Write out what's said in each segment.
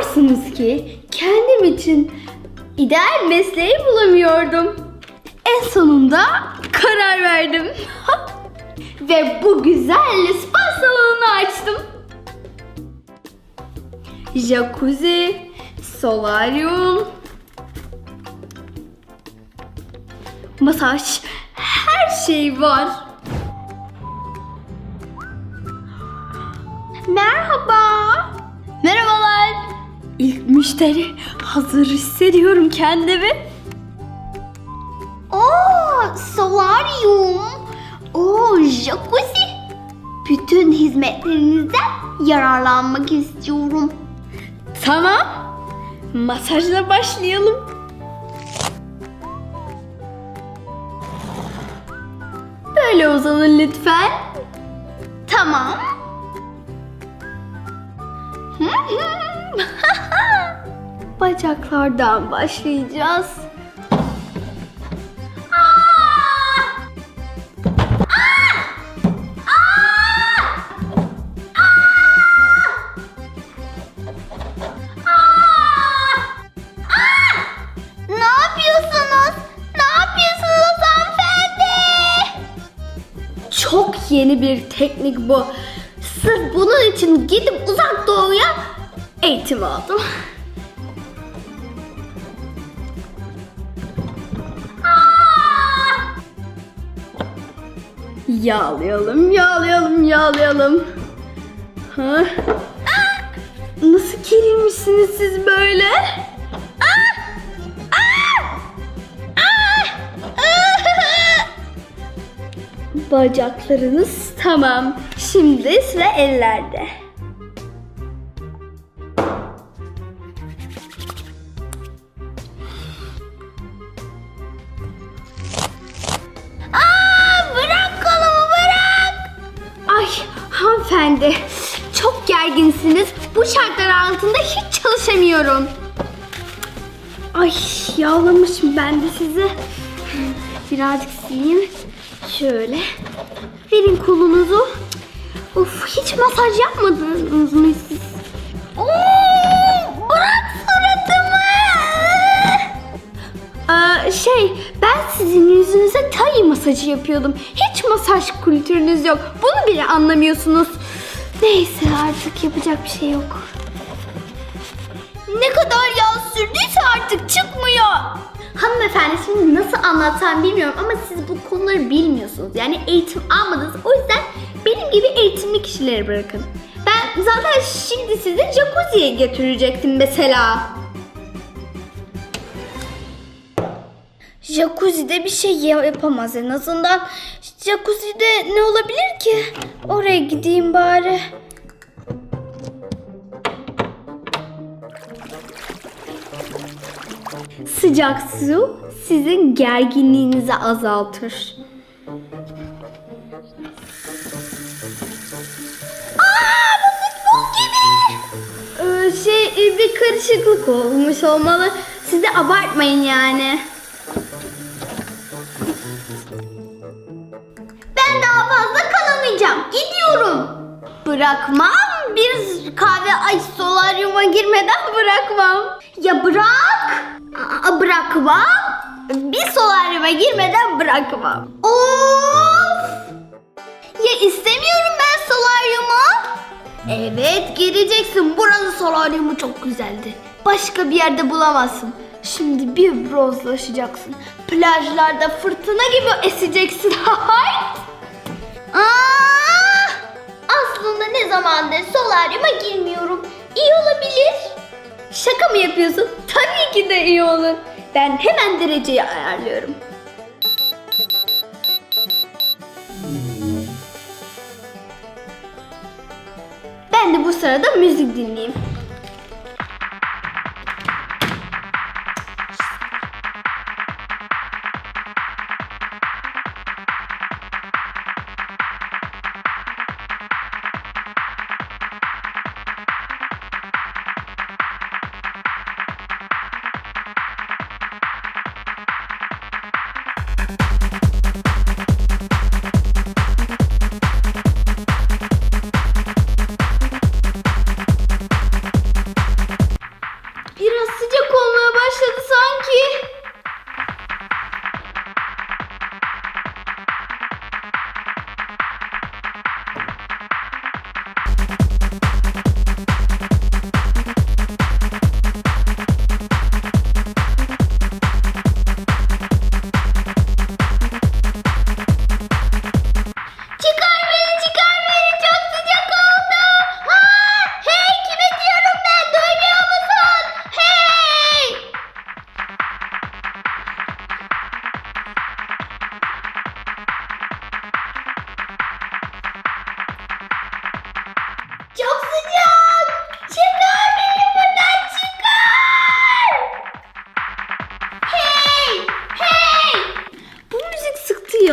Biliyorsunuz ki kendim için ideal mesleği bulamıyordum. En sonunda karar verdim. Ve bu güzel spa salonunu açtım. Jacuzzi, solaryum, masaj, her şey var. Merhaba. Müşteri. Hazır hissediyorum kendimi. Oo, solaryum. Oo, jacuzzi. Bütün hizmetlerinizden yararlanmak istiyorum. Tamam. Masajla başlayalım. Böyle uzanın lütfen. Bacaklardan başlayacağız. Ne yapıyorsunuz? Ne yapıyorsunuz hanımefendi? Çok yeni bir teknik bu. Sırf bunun için gidip uzak doğuya eğitim aldım. Yağlayalım, yağlayalım, yağlayalım. Ha? Nasıl gerilmişsiniz siz böyle? Bacaklarınız tamam. Şimdi sıra ellerde. Hanımefendi çok gerginsiniz. Bu şartlar altında hiç çalışamıyorum. Ay yağlamışım ben de sizi. Birazcık sileyim. Şöyle. Verin kolunuzu. Of hiç masaj yapmadınız mı siz? Bırak suratımı. Aa, şey ben sizin yüzünüze tay masajı yapıyordum. Hiç masaj kültürünüz yok. Bunu bile anlamıyorsunuz. Neyse artık yapacak bir şey yok. Ne kadar yağ sürdüyse artık çıkmıyor. Hanımefendi şimdi nasıl anlatsam bilmiyorum ama siz bu konuları bilmiyorsunuz. Yani eğitim almadınız. O yüzden benim gibi eğitimli kişileri bırakın. Ben zaten şimdi sizi jacuzziye götürecektim mesela. Jacuzzi'de bir şey yapamaz en azından. Jacuzzi'de ne olabilir ki? Oraya gideyim bari. Sıcak su sizin gerginliğinizi azaltır. Ee, şey e, bir karışıklık olmuş olmalı. Siz de abartmayın yani. Fazla kalamayacağım. Gidiyorum. Bırakmam. Bir kahve ay solaryuma girmeden bırakmam. Ya bırak. Aa, bırakmam. Bir solaryuma girmeden bırakmam. Of. Ya istemiyorum ben solaryumu. Evet gireceksin. Buranın solaryumu çok güzeldi. Başka bir yerde bulamazsın. Şimdi bir bronzlaşacaksın. Plajlarda fırtına gibi eseceksin. Hay! Aa, aslında ne zamandır solaryuma girmiyorum. İyi olabilir. Şaka mı yapıyorsun? Tabii ki de iyi olur. Ben hemen dereceyi ayarlıyorum. Ben de bu sırada müzik dinleyeyim.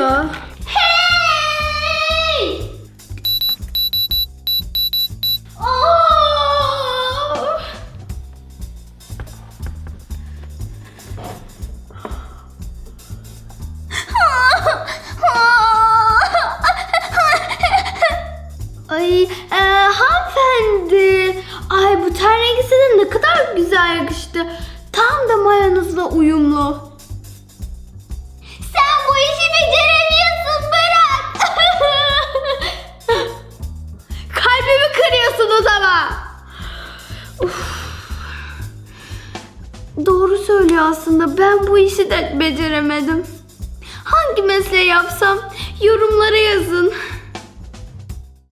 Ya? Hey! Oh! Ay e, hanımefendi. Ay bu ten rengi size ne kadar güzel yakıştı. Tam da mayanızla uyumlu. Doğru söylüyor aslında. Ben bu işi de beceremedim. Hangi mesleği yapsam yorumlara yazın.